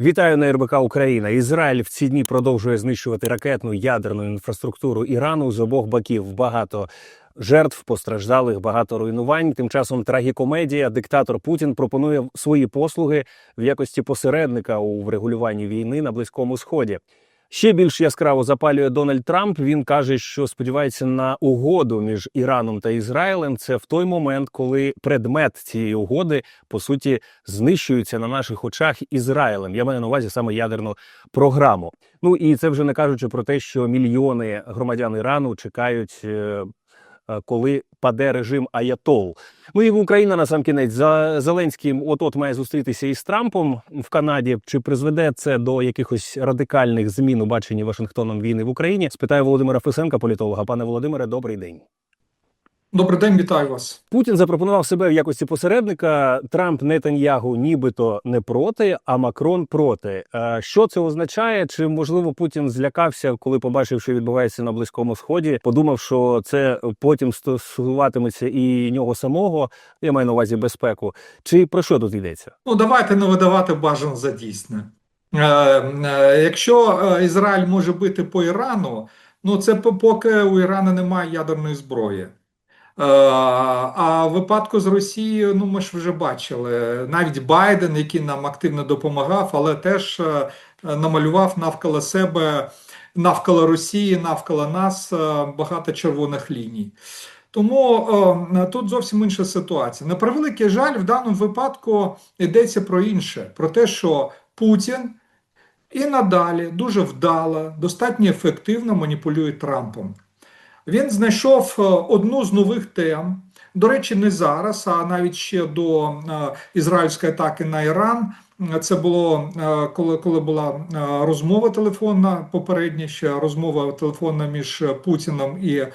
Вітаю на РБК Україна. Ізраїль в ці дні продовжує знищувати ракетну ядерну інфраструктуру Ірану з обох боків. Багато жертв, постраждалих, багато руйнувань. Тим часом трагікомедія. Диктатор Путін пропонує свої послуги в якості посередника у врегулюванні війни на близькому сході. Ще більш яскраво запалює Дональд Трамп. Він каже, що сподівається на угоду між Іраном та Ізраїлем. Це в той момент, коли предмет цієї угоди по суті знищується на наших очах Ізраїлем. Я маю на увазі саме ядерну програму. Ну і це вже не кажучи про те, що мільйони громадян Ірану чекають. е, е, Коли паде режим Аятол, ну і Україна на сам кінець за Зеленським от от має зустрітися із Трампом в Канаді. Чи призведе це до якихось радикальних змін у баченні Вашингтоном війни в Україні? Спитаю Володимира Фесенка, політолога. Пане Володимире, добрий день. Добрий день, вітаю вас. Путін запропонував себе в якості посередника. Трамп Нетаньягу нібито не проти, а Макрон проти. Е, Що це означає? Чи можливо Путін злякався, коли побачив, що відбувається на близькому сході? Подумав, що це потім стосуватиметься і нього самого. Я маю на увазі безпеку. Чи про що тут йдеться? Ну, давайте не видавати бажан за дійсне. Е, е, якщо Ізраїль може бити по Ірану, ну це поки у Ірана немає ядерної зброї. Е, А в випадку з Росією, ну ми ж вже бачили, навіть Байден, який нам активно допомагав, але теж е, намалював навколо себе, навколо Росії, навколо нас е, багато червоних ліній. Тому тут зовсім інша ситуація. На превеликий жаль, в даному випадку йдеться про інше: про те, що Путін і надалі дуже вдало, достатньо ефективно маніпулює Трампом. Він знайшов е, одну з нових тем. До речі, не зараз, а навіть ще до е, ізраїльської атаки на Іран. Це було е, коли, коли була розмова телефонна, попередня ще розмова телефонна між Путіном і е,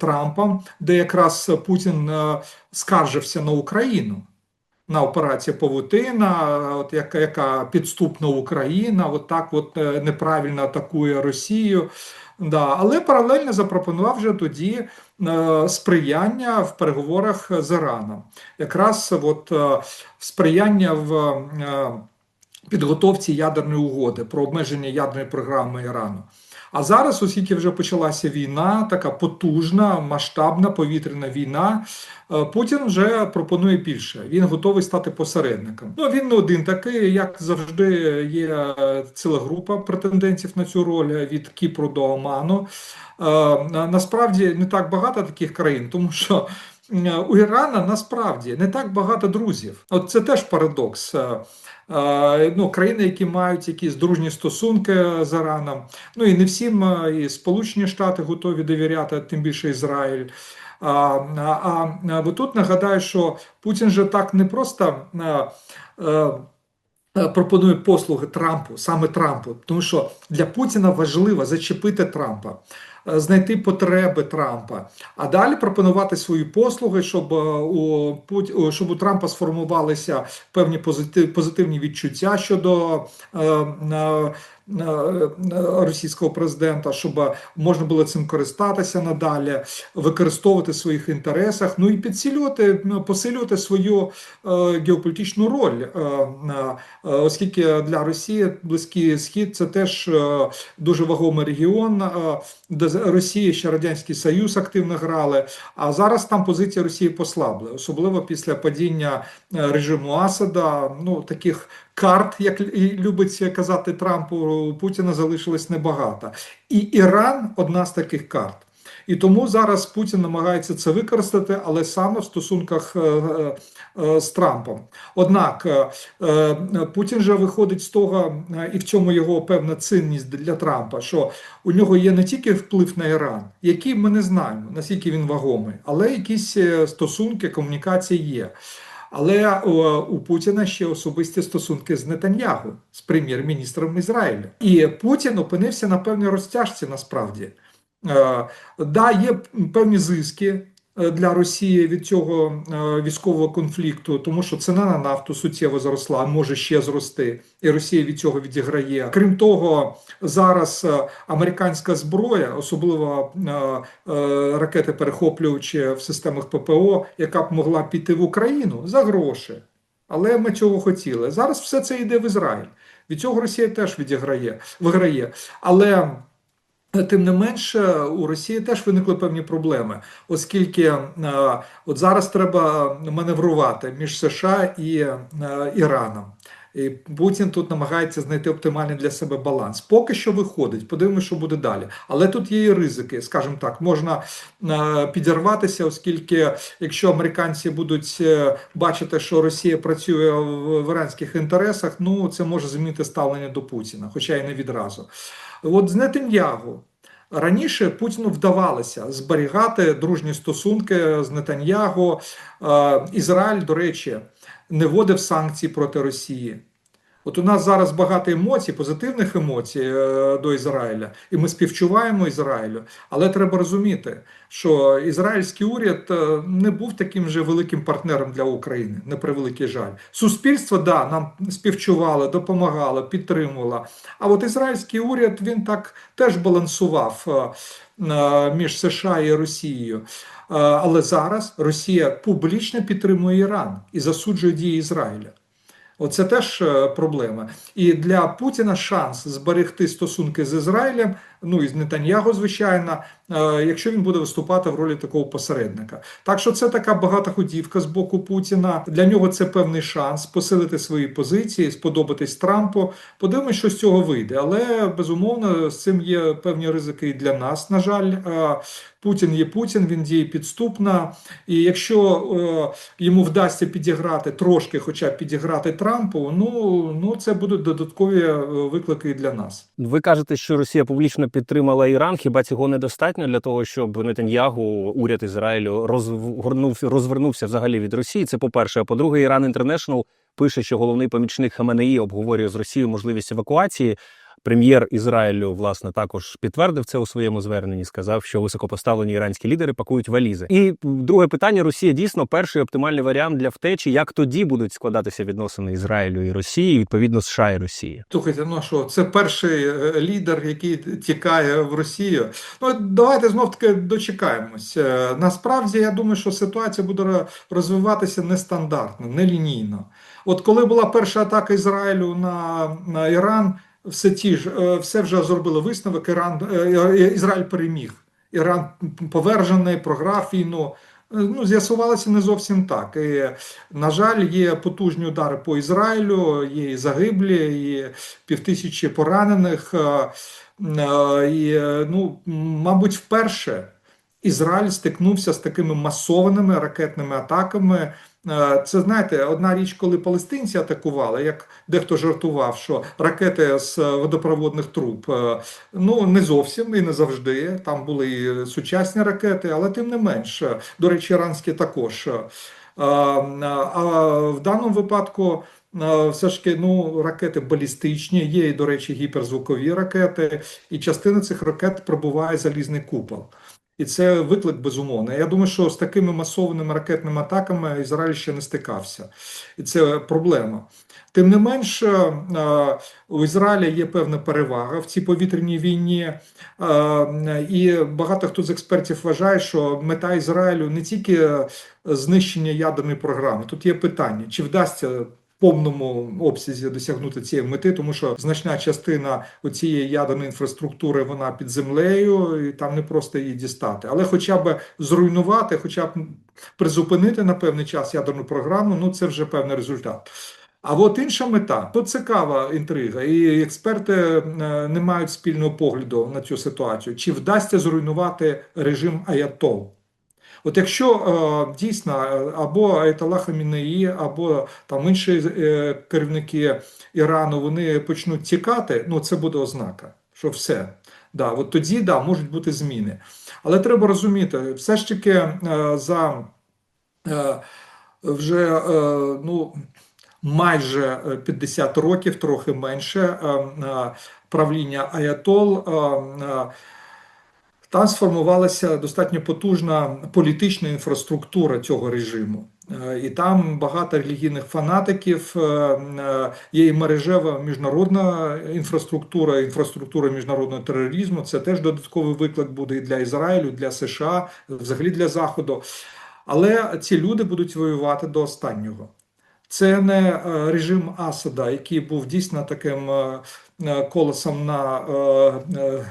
Трампом, де якраз Путін е, скаржився на Україну. На операцію Павутина, от яка, яка підступна Україна, от так от неправильно атакує Росію. Да, але паралельно запропонував вже тоді е, сприяння в переговорах з Іраном. Якраз от, е, сприяння в е, підготовці ядерної угоди про обмеження ядерної програми Ірану. А зараз, оскільки вже почалася війна, така потужна, масштабна повітряна війна, Путін вже пропонує більше. Він готовий стати посередником. Ну він не один такий, як завжди, є е, ціла група претендентів на цю роль від Кіпру до Оману. Е, Насправді не так багато таких країн, тому що е, у Ірана насправді не так багато друзів. От це теж парадокс. Е, е, Ну, країни, які мають якісь дружні стосунки з Іраном. Ну і не всім е, і Сполучені Штати готові довіряти, тим більше Ізраїль. А, а, а бо тут нагадаю, що Путін же так не просто. е, е, е, Пропонує послуги Трампу, саме Трампу, тому що для Путіна важливо зачепити Трампа, е, знайти потреби Трампа, а далі пропонувати свої послуги, щоб у щоб у Трампа сформувалися певні позитивні відчуття щодо російського президента, щоб можна було цим користатися надалі, використовувати в своїх інтересах, ну і підсилювати, ну, посилювати свою е, геополітичну роль, е, е, оскільки для Росії Близький Схід це теж е, дуже вагомий регіон, е, де Росія ще Радянський Союз активно грали. А зараз там позиція Росії послабли, особливо після падіння е, режиму Асада. Ну таких карт, як любить казати Трамп, у Путіна залишилось небагато. І Іран одна з таких карт. І тому зараз Путін намагається це використати, але саме в стосунках е, е, е, з Трампом. Однак Путін же виходить з того, і в цьому його певна цінність для Трампа, що у нього є не тільки вплив на Іран, який ми не знаємо, наскільки він вагомий, але якісь стосунки, комунікації є. Але у Путіна ще особисті стосунки з Нетаньягу, з прем'єр-міністром Ізраїлю. І Путін опинився на певній розтяжці насправді. Е, Да, є певні зиски е, для Росії від цього е, військового конфлікту, тому що ціна на нафту суттєво зросла, може ще зрости, і Росія від цього відіграє. Крім того, зараз е, американська зброя, особливо е, е, ракети перехоплювачі в системах ППО, яка б могла піти в Україну за гроші. Але ми цього хотіли. Зараз все це йде в Ізраїль. Від цього Росія теж відіграє, виграє. Але е, тим не менше, у Росії теж виникли певні проблеми, оскільки е, от зараз треба маневрувати між США і е, Іраном. І Путін тут намагається знайти оптимальний для себе баланс. Поки що виходить, подивимося, що буде далі. Але тут є і ризики, скажімо так, можна е, підірватися, оскільки якщо американці будуть е, бачити, що Росія працює в, іранських інтересах, ну це може змінити ставлення до Путіна, хоча й не відразу. От з Нетаньягу. Раніше Путіну вдавалося зберігати дружні стосунки з Нетаньягу. Е, Ізраїль, до речі, не вводив санкції проти Росії. От у нас зараз багато емоцій, позитивних емоцій е, до Ізраїля, і ми співчуваємо Ізраїлю. Але треба розуміти, що ізраїльський уряд е, не був таким же великим партнером для України, на превеликий жаль. Суспільство да, нам співчувало, допомагало, підтримувало. А от ізраїльський уряд він так теж балансував е, між США і Росією. Але зараз Росія публічно підтримує Іран і засуджує дії Ізраїля. Оце теж е, проблема. І для Путіна шанс зберегти стосунки з Ізраїлем, ну і з Нетаньяго, звичайно, е, якщо він буде виступати в ролі такого посередника. Так що це така багатоходівка з боку Путіна. Для нього це певний шанс посилити свої позиції, сподобатись Трампу. Подивимось, що з цього вийде. Але безумовно з цим є певні ризики і для нас. На жаль, Е, Путін є Путін, він діє підступно. І якщо е, йому вдасться підіграти трошки, хоча б підіграти Трампу, ну, ну це будуть додаткові виклики і для нас. Ви кажете, що Росія публічно підтримала Іран. Хіба цього недостатньо для того, щоб Нетаньягу, уряд Ізраїлю, розгорнув, розвернувся взагалі від Росії? Це по-перше. А по-друге, Іран Інтернешнл пише, що головний помічник Хаменеї обговорює з Росією можливість евакуації. Прем'єр Ізраїлю власне також підтвердив це у своєму зверненні. Сказав, що високопоставлені іранські лідери пакують валізи. І друге питання: Росія дійсно перший оптимальний варіант для втечі. Як тоді будуть складатися відносини Ізраїлю і Росії, відповідно США і Росії? Слухайте, ну що, це перший е, лідер, який тікає в Росію. Ну давайте знов таки дочекаємось. Е, Насправді я думаю, що ситуація буде розвиватися нестандартно, нелінійно. От коли була перша атака Ізраїлю на, на Іран, все ті ж е, все вже зробили висновок. Іран е, е, Ізраїль переміг. Іран повержений, програв війну. Ну, з'ясувалося не зовсім так. І, на жаль, є потужні удари по Ізраїлю, є і загиблі, і півтисячі поранених. І, ну, мабуть, вперше Ізраїль стикнувся з такими масованими ракетними атаками. Е, Це знаєте, одна річ, коли палестинці атакували, як дехто жартував, що ракети з водопроводних труб. Е, Ну не зовсім і не завжди. Там були і сучасні ракети, але тим не менш, е, до речі, іранські також. Е, А в даному випадку. е, Все ж таки, ну, ракети балістичні, є і, до речі, гіперзвукові ракети, і частина цих ракет пробуває залізний купол. І це виклик безумовно. Я думаю, що з такими масованими ракетними атаками Ізраїль ще не стикався, і це проблема. Тим не менш, е, у Ізраїля є певна перевага в цій повітряній війні, Е, і багато хто з експертів вважає, що мета Ізраїлю не тільки знищення ядерної програми. Тут є питання, чи вдасться повному обсязі досягнути цієї мети, тому що значна частина цієї ядерної інфраструктури вона під землею, і там не просто її дістати, але хоча б зруйнувати, хоча б призупинити на певний час ядерну програму, ну це вже певний результат. А от інша мета тут цікава інтрига, і експерти е, не мають спільного погляду на цю ситуацію. Чи вдасться зруйнувати режим Аятол? От якщо е, дійсно е, або Айтала Хамінеї, або там інші е, керівники Ірану вони почнуть тікати, ну це буде ознака, що все. Да, от тоді да, можуть бути зміни. Але треба розуміти, все ж таки за вже ну, майже е, 50 років, трохи менше правління Аятол. Там сформувалася достатньо потужна політична інфраструктура цього режиму. Е, І там багато релігійних фанатиків, е, е, є і мережева міжнародна інфраструктура, інфраструктура міжнародного тероризму. Це теж додатковий виклик буде і для Ізраїлю, для США, взагалі для Заходу. Але ці люди будуть воювати до останнього. Це не режим Асада, який був дійсно таким колесом на е,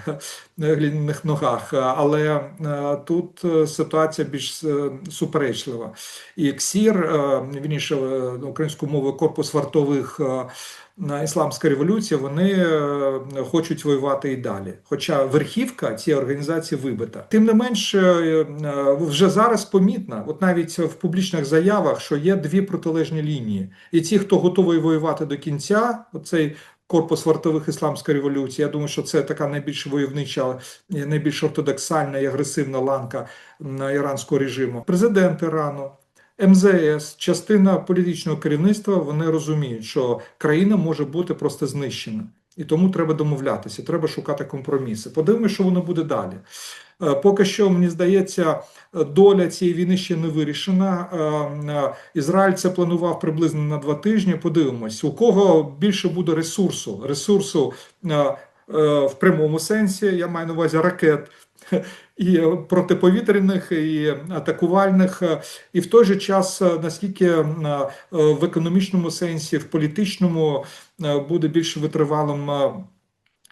е, глиняних ногах, але е, тут е, ситуація більш е, суперечлива. І КСІР, е, вірніше е, українською мовою корпус вартових е, на ісламська революція, вони е, хочуть воювати і далі. Хоча верхівка цієї організації вибита. Тим не менш, е, е, вже зараз помітно, от навіть в публічних заявах, що є дві протилежні лінії, і ті, хто готовий воювати до кінця, оцей. Корпус вартових ісламської революції. Я думаю, що це така найбільш войовнича, найбільш ортодоксальна і агресивна ланка іранського режиму. Президент Ірану, МЗС, частина політичного керівництва вони розуміють, що країна може бути просто знищена. І тому треба домовлятися, треба шукати компроміси. Подивимося, що воно буде далі. Е, Поки що, мені здається, доля цієї війни ще не вирішена. Е, е, Ізраїль це планував приблизно на два тижні. Подивимось, у кого більше буде ресурсу. Ресурсу в прямому сенсі, я маю на увазі ракет і протиповітряних, і атакувальних, і в той же час, наскільки в економічному сенсі, в політичному буде більш витривалим.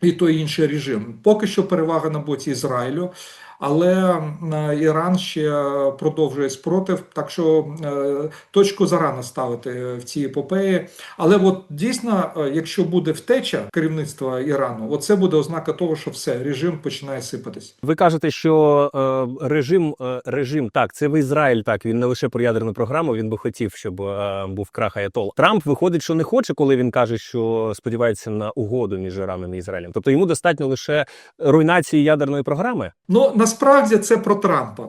І той інший режим. Поки що перевага на боці Ізраїлю, але е, Іран ще продовжує спротив, так що е, точку зарано ставити в цій епопеї. Але от дійсно, е, якщо буде втеча керівництва Ірану, оце буде ознака того, що все, режим починає сипатись. Ви кажете, що е, режим, е, режим так, це в Ізраїль. Так він не лише про ядерну програму. Він би хотів, щоб е, був крах Аятол. Трамп виходить, що не хоче, коли він каже, що сподівається на угоду між Іраном і Ізраїлем. Тобто йому достатньо лише руйнації ядерної програми. Ну насправді це про Трампа.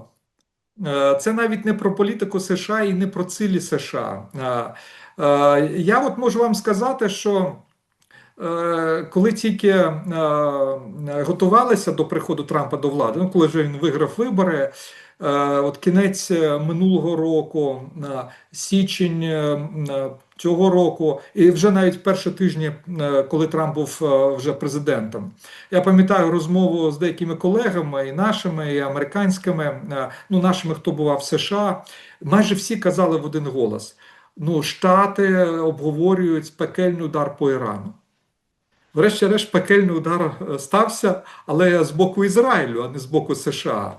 Е, Це навіть не про політику США і не про цілі США. Е, е, Я от можу вам сказати, що коли тільки готувалися до приходу Трампа до влади, ну коли вже він виграв вибори, от кінець минулого року, січень цього року, і вже навіть перші тижні, е, коли Трамп був е, вже президентом. Я пам'ятаю розмову з деякими колегами, і нашими, і американськими, е, ну нашими, хто бував в США. Майже всі казали в один голос: ну, Штати обговорюють пекельний удар по Ірану. Врешті-решт, пекельний удар стався, але з боку Ізраїлю, а не з боку США.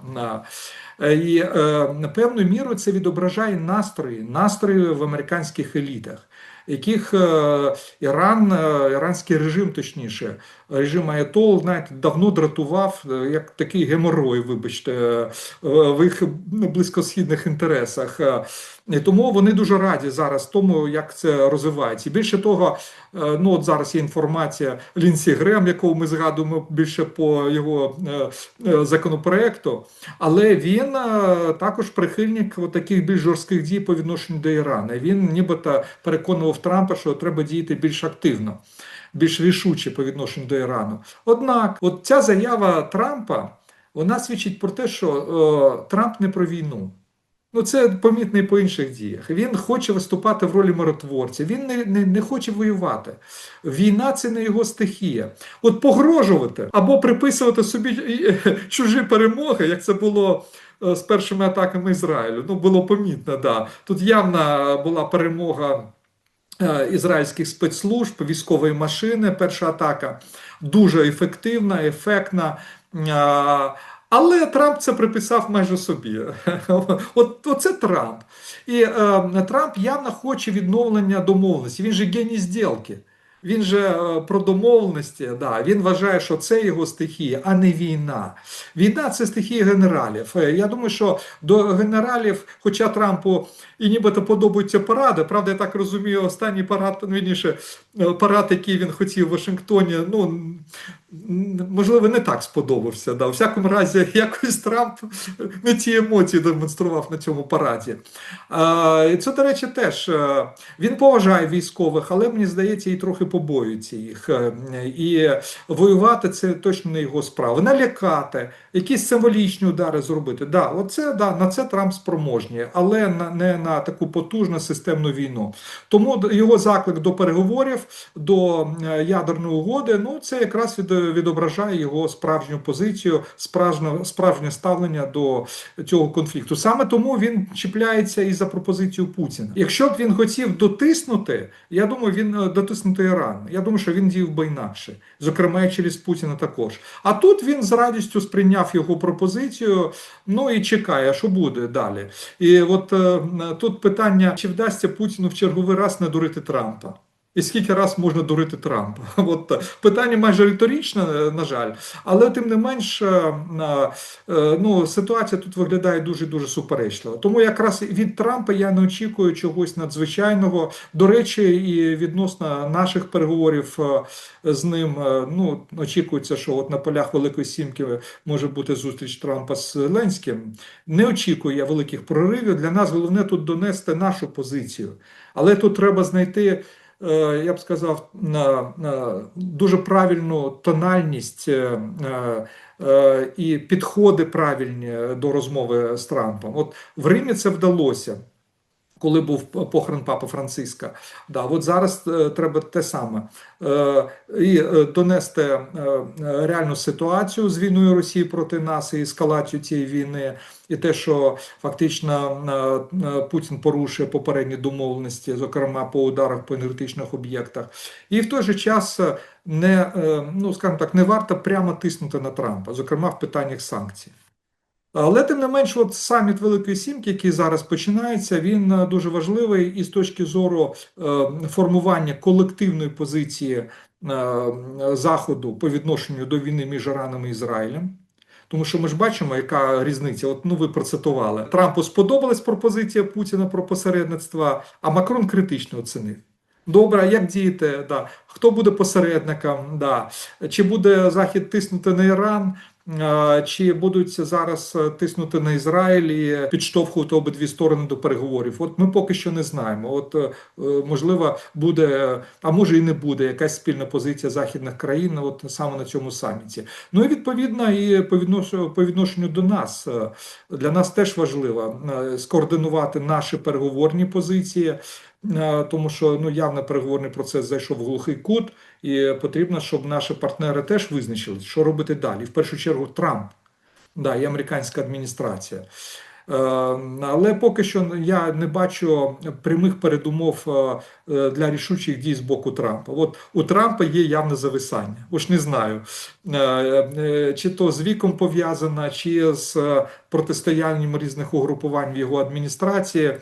Е, І е, певною мірою це відображає настрої, настрої в американських елітах, яких е, Іран, іранський режим, точніше, режим Аятол, знаєте, давно дратував як такий геморой, вибачте, в їх близькосхідних інтересах. Е, тому вони дуже раді зараз тому, як це розвивається. Більше того, е, ну от зараз є інформація Лінсі Грем, якого ми згадуємо більше по його е, законопроекту, але він також прихильник таких більш жорстких дій по відношенню до Ірану. Він нібито переконував Трампа, що треба діяти більш активно, більш рішуче по відношенню до Ірану. Однак, от ця заява Трампа вона свідчить про те, що е, Трамп не про війну. Ну, це помітно по інших діях. Він хоче виступати в ролі миротворця. Він не, не, не хоче воювати. Війна це не його стихія. От погрожувати або приписувати собі е, чужі перемоги, як це було е, з першими атаками Ізраїлю. Ну, було помітно, да. Тут явна була перемога. е, Ізраїльських спецслужб, військової машини, перша атака дуже ефективна, ефектна. Але Трамп це приписав майже собі. От оце Трамп. І е, Трамп явно хоче відновлення домовленості. Він же геній зділки. Він же е, про домовленості, да, він вважає, що це його стихія, а не війна. Війна це стихія генералів. Е, Я думаю, що до генералів, хоча Трампу і нібито подобаються паради, правда, я так розумію, останній парад, ну, вірніше, е, парад, який він хотів в Вашингтоні, ну можливо, не так сподобався. Да. У всякому разі, якось Трамп не ті емоції демонстрував на цьому параді. І це, до речі, теж е, він поважає військових, але мені здається, і трохи побоюється їх. Е, І воювати це точно не його справа. Налякати, якісь символічні удари зробити. Да, оце, да, на це Трамп спроможні, але не на таку потужну системну війну. Тому його заклик до переговорів, до е, ядерної угоди, ну це якраз від, відображає його справжню позицію, справжнє, справжнє ставлення до цього конфлікту. Саме тому він чіпляється і за пропозицію Путіна. Якщо б він хотів дотиснути, я думаю, він е, дотиснути Іран. Я думаю, що він діяв би інакше, зокрема і через Путіна також. А тут він з радістю сприйняв його пропозицію. Ну і чекає, що буде далі. І от е, тут питання: чи вдасться Путіну в черговий раз не дурити Трампа? І скільки раз можна дурити Трампа? От питання майже риторичне, е, на жаль, але тим не менш, е, е, ну ситуація тут виглядає дуже дуже суперечливо. Тому якраз від Трампа я не очікую чогось надзвичайного. До речі, і відносно наших переговорів з ним, ну очікується, що от на полях Великої Сімки може бути зустріч Трампа з Ленським. Не очікую я великих проривів. Для нас головне тут донести нашу позицію, але тут треба знайти. Е, Я б сказав, дуже правильну тональність е, е, і підходи правильні до розмови з Трампом. От в Римі це вдалося. Коли був похорон Папи Франциска, да, от зараз е, треба те саме. Е, і е, донести реальну ситуацію з війною Росії проти нас і ескалацію цієї війни, і те, що фактично Путін порушує попередні домовленості, зокрема по ударах по енергетичних об'єктах, і в той же час не ну скажімо так, не варто прямо тиснути на Трампа, зокрема в питаннях санкцій. Але тим не менш, от саміт Великої Сімки, який зараз починається, він е, дуже важливий і з точки зору е, формування колективної позиції е, Заходу по відношенню до війни між Іраном і Ізраїлем. Тому що ми ж бачимо, яка різниця. От ну ви процитували. Трампу сподобалась пропозиція Путіна про посередництво, а Макрон критично оцінив. Добре, як діяти? Да. Хто буде посередником? Да. Чи буде Захід тиснути на Іран? Е, Чи будуть зараз е, тиснути на Ізраїль і підштовхувати обидві сторони до переговорів? От ми поки що не знаємо. От е, можливо, буде, а може і не буде якась спільна позиція західних країн, от саме на цьому саміті. Ну і відповідно, і по відношенню, до нас для нас теж важливо скоординувати наші переговорні позиції. Е, Тому що ну явно переговорний процес зайшов в глухий кут, і потрібно, щоб наші партнери теж визначили, що робити далі. В першу чергу Трамп, да, і американська адміністрація. Е, Але поки що я не бачу прямих передумов е, для рішучих дій з боку Трампа. От у Трампа є явне зависання. Уж не знаю, чи то з віком пов'язано, чи з протистоянням різних угрупувань в його адміністрації.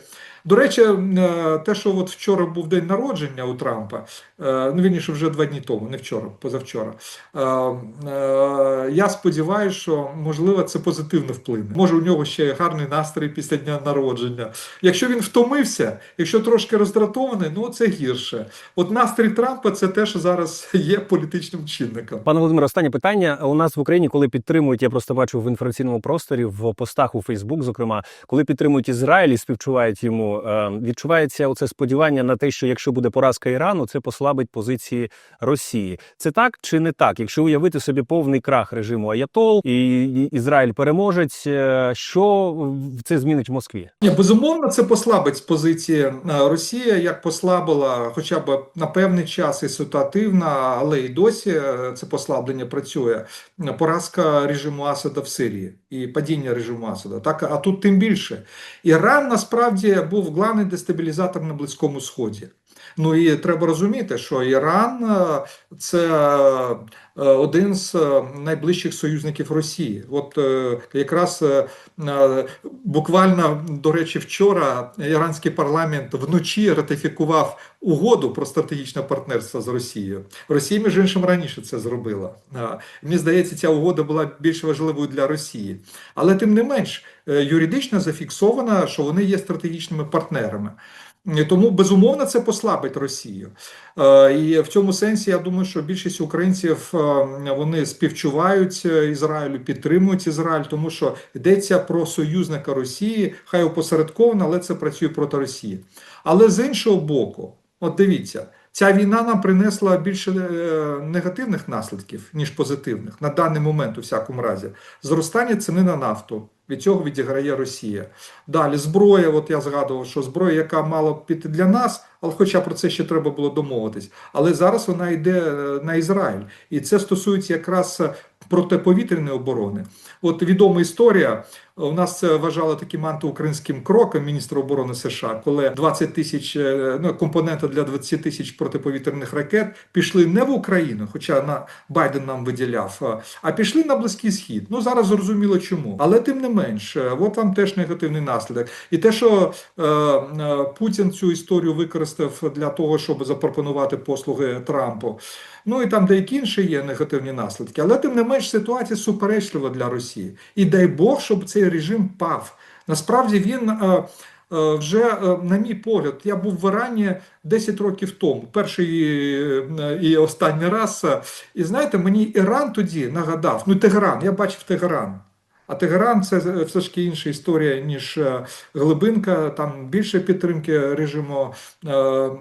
До речі, е, те, що от вчора був день народження у Трампа, е, ну вірніше вже два дні тому, не вчора, позавчора. е, Я сподіваюся, що можливо це позитивно вплине. Може, у нього ще гарний настрій після дня народження. Якщо він втомився, якщо трошки роздратований, ну це гірше. От настрій Трампа це те, що зараз є політичним чинником. Пане Володимире, останнє питання. У нас в Україні, коли підтримують, я просто бачу в інформаційному просторі в постах у Фейсбук, зокрема, коли підтримують Ізраїль і співчувають йому, е, відчувається оце сподівання на те, що якщо буде поразка Ірану, це послабить позиції Росії. Це так чи не так? Якщо уявити собі повний крах режиму Аятол і Ізраїль переможець, е, що це змінить в Москві? Ні, безумовно, це послабить позиції е, Росія, як послабила хоча б на певний час і ситуативно, але і досі це послаблення працює. Поразка режиму Асада в Сирії і падіння режиму Асада. Так, а тут тим більше. Іран насправді був главний дестабілізатор на Близькому Сході. Ну і треба розуміти, що Іран е, це е, один з е, найближчих союзників Росії. От якраз буквально, до речі, вчора іранський парламент вночі ратифікував угоду про стратегічне партнерство з Росією. Росія, між іншим, раніше це зробила. Мені здається, ця угода була більш важливою для Росії. Але тим не менш, юридично зафіксовано, що вони є стратегічними партнерами. Тому безумовно це послабить Росію. Е, І в цьому сенсі я думаю, що більшість українців е, вони співчувають е, Ізраїлю, підтримують Ізраїль, тому що йдеться про союзника Росії, хай опосередковано, але це працює проти Росії. Але з іншого боку, от дивіться. Ця війна нам принесла більше негативних наслідків, ніж позитивних на даний момент, у всякому разі. Зростання ціни на нафту, Від цього відіграє Росія. Далі зброя. От я згадував, що зброя, яка мала б піти для нас, але хоча про це ще треба було домовитись. Але зараз вона йде е, на Ізраїль, і це стосується якраз е, протиповітряної оборони. От відома історія. У нас це вважали таким антиукраїнським кроком міністра оборони США, коли 20 тисяч е, ну, компоненти для 20 тисяч протиповітряних ракет пішли не в Україну, хоча на Байден нам виділяв, а- пішли на Близький Схід. Ну зараз зрозуміло чому. Але тим не менш, от вам теж негативний наслідок. І те, що е, Путін цю історію використав для того, щоб запропонувати послуги Трампу. Ну і там деякі інші є негативні наслідки, але тим не менш ситуація суперечлива для Росії. І дай Бог, щоб цей режим пав. Насправді він е, е, вже, е, на мій погляд, я був в Ірані 10 років тому, перший і останній раз. І знаєте, мені Іран тоді нагадав, ну Тегеран, я бачив Тегеран. А Тегеран це все ж таки інша історія, ніж е, Глибинка, там більше підтримки режиму е,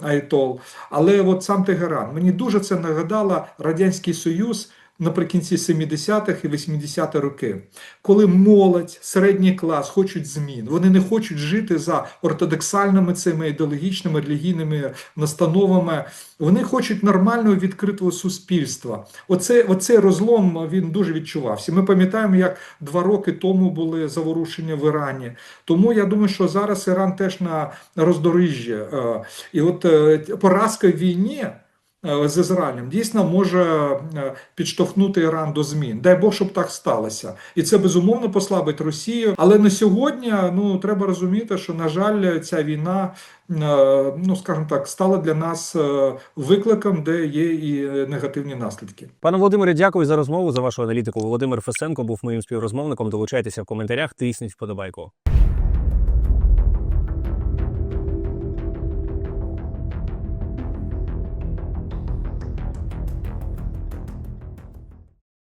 Айтол. Але от сам Тегеран, мені дуже це нагадало Радянський Союз наприкінці 70-х і 80-х роки, коли молодь, середній клас хочуть змін. Вони не хочуть жити за ортодоксальними цими ідеологічними релігійними настановами. Вони хочуть нормального відкритого суспільства. Оце, оцей розлом він дуже відчувався. Ми пам'ятаємо, як два роки тому були заворушення в Ірані. Тому я думаю, що зараз Іран теж на роздоріжжі. Е, І от е, поразка в війні. Е, З Ізраїлем дійсно може е, підштовхнути Іран до змін. Дай Бог, щоб так сталося, і це безумовно послабить Росію. Але на сьогодні ну треба розуміти, що на жаль, ця війна, е, ну скажімо так, стала для нас викликом, де є і негативні наслідки. Пане Володимире, дякую за розмову за вашу аналітику. Володимир Фесенко був моїм співрозмовником. Долучайтеся в коментарях, тисніть вподобайку.